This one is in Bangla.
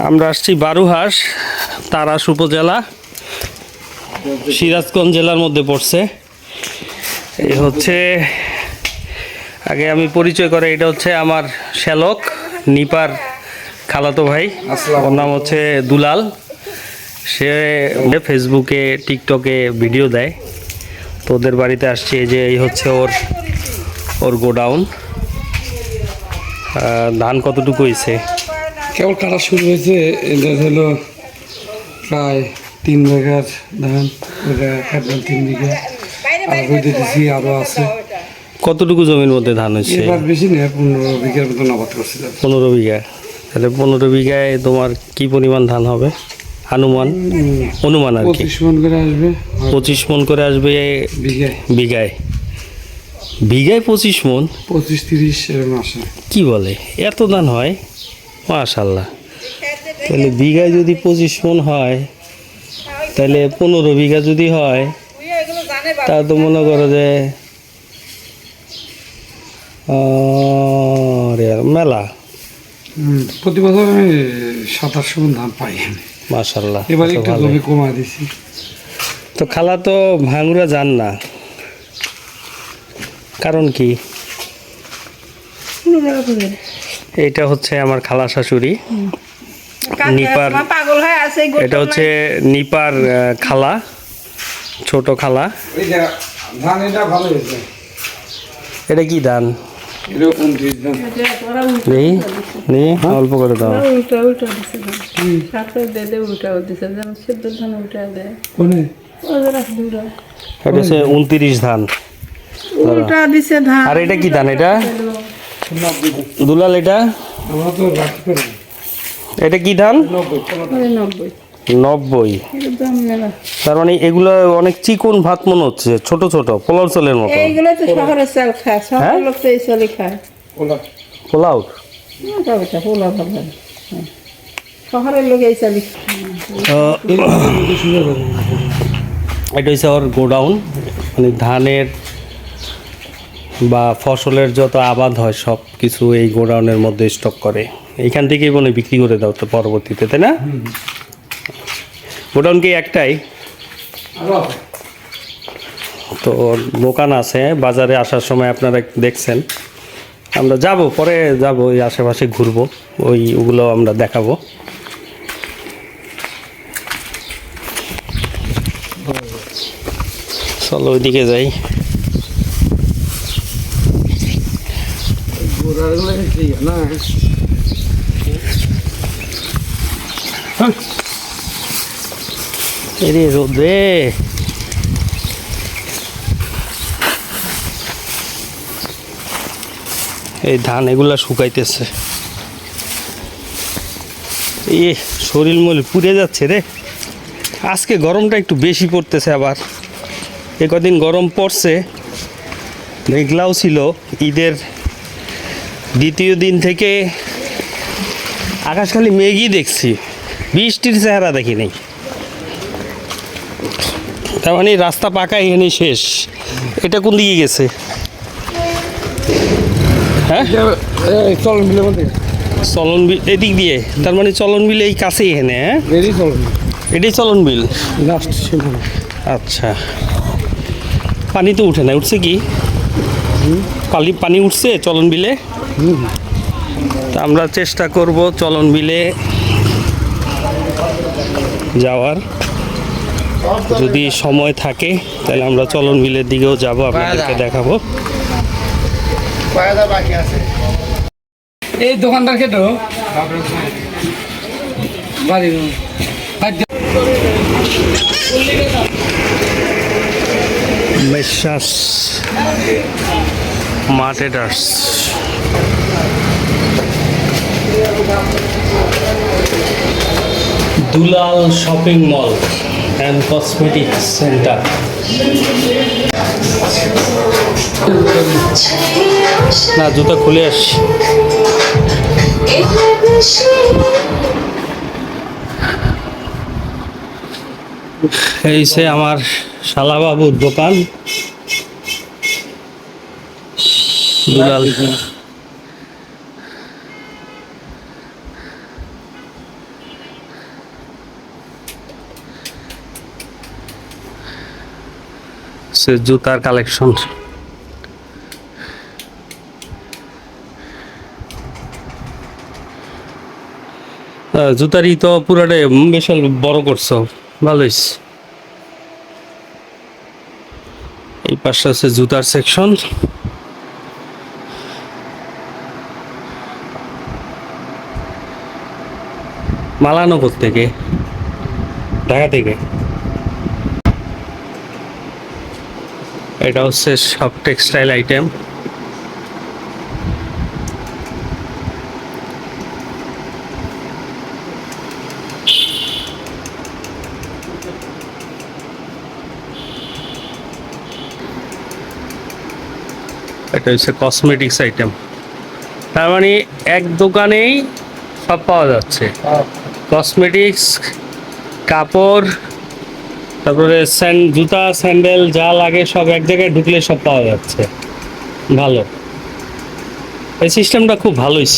আমরা আসছি বারুহাঁস তারাস উপজেলা সিরাজগঞ্জ জেলার মধ্যে পড়ছে। এই হচ্ছে আগে আমি পরিচয় করে এটা হচ্ছে আমার শ্যালক নিপার খালাতো ভাই। ওর নাম হচ্ছে দুলাল। সে ফেসবুকে টিকটকে ভিডিও দেয়। তো ওদের বাড়িতে আসছে এই যে এই হচ্ছে ওর ওর গোডাউন। ধান কতটুকু হয়েছে কেবল কাটা শুরু হয়েছে এটা হলো প্রায় তিন বিঘার ধান একদম তিন বিঘা। আর দিছি আরও আছে। কতটুকু জমির মধ্যে ধান হয়েছে এবার বেশি নেই পনেরো বিঘার মতন আবাদ করছিলাম পনেরো বিঘা। তাহলে পনেরো বিঘায় তোমার কি পরিমাণ ধান হবে? আনুমান? অনুমান আর কি। পঁচিশ মন করে আসবে। পঁচিশ মন করে আসবে বিঘায়। বিঘায়। বিঘায় পঁচিশ মন? পঁচিশ তিরিশ এরকম আসে। কি বলে? এত ধান হয়? মাশাল্লাহ তাহলে বিঘায় যদি পঁচিশ মন হয় তাহলে পনেরো বিঘা যদি হয় তা তো মনে করো যে মেলা। প্রতি বছর আমি সাত আটশো মন ধান পাই। মাশাল্লাহ এবার তো একটু জমি কমা দিছি। তো খালা তো ভাঙুরা যান না। কারণ কি? এটা হচ্ছে আমার খালা শাশুড়ি। নিপার পাগল হয়ে আছে এটা হচ্ছে নিপার খালা ছোট খালা। এই যে ধান এটা ভালো হয়েছে। এটা কি ধান? নেই অল্প করে দাও। উনত্রিশ ধান। দিছে ধান। আর এটা কি ধান এটা? দুলাল এটা। এটা কি ধান? নব্বই তার মানে এগুলো অনেক চিকন ভাত মনে হচ্ছে ছোট ছোট পোলাও চালের মতো। হ্যাঁ? পোলাও। হ্যাঁ। শহরের লোক এই চালই এটা হচ্ছে ওর গোডাউন মানে ধানের বা ফসলের যত আবাদ হয়, সব কিছু এই গোডাউনের মধ্যে স্টক করে। এইখান থেকেই মনে বিক্রি করে দাও তো পরবর্তীতে, তাই না? গোডাউন কি একটাই? তো দোকান আছে, বাজারে আসার সময় আপনারা দেখছেন। আমরা যাব, পরে যাব, ওই আশেপাশে ঘুরবো, ওই ওগুলো আমরা দেখাবো। চলো ওইদিকে যাই গোড়াগুলো কি না এরে রোদে এই ধান এগুলা শুকাইতেছে। এ শরীর মল পুড়ে যাচ্ছে রে। আজকে গরমটা একটু বেশি পড়তেছে আবার। এ কদিন গরম পড়ছে, মেঘলাও ছিল, ঈদের দ্বিতীয় দিন থেকে আকাশ খালি মেঘই দেখছি। বৃষ্টির চেহারা দেখি নেই। তার মানে রাস্তা পাকা এখানে শেষ। এটা কোন দিকে গেছে? হ্যাঁ? চল মিলে বলতে চলন বিল এদিক দিয়ে। তার মানে চলন বিল এই কাছেই এখানে হ্যাঁ? বেরিয়ে চল এটাই চলন বিল? লাস্ট আচ্ছা। পানি তো উঠে না উঠছে কি? পানি পানি উঠছে চলন বিলে। তা আমরা চেষ্টা করব চলন বিলে যাওয়ার। যদি সময় থাকে তাহলে আমরা চলন বিলের দিকেও যাব আপনাদেরকে দেখাবো। এই দোকানদার কে তো বাড়ি messrs Dulal shopping mall and cosmetics centre. না জুতা খুলে আসছি এই সে আমার শালাবাবুর দোকান। দুলাল। সে জুতার কালেকশন। জুতারই তো পুরাটাই বিশাল বড় করছ। ভালোই। এই পাশে আছে জুতার সেকশন মালানগর থেকে। ঢাকা থেকে। এটা হচ্ছে সব টেক্সটাইল আইটেম এটা হচ্ছে কসমেটিক্স আইটেম তার মানে এক দোকানেই সব পাওয়া যাচ্ছে। কসমেটিক্স কাপড়, তারপরে স্যান্ড জুতা স্যান্ডেল যা লাগে সব এক জায়গায় ঢুকলে সব পাওয়া যাচ্ছে। ভালো। এই সিস্টেমটা খুব ভালোই।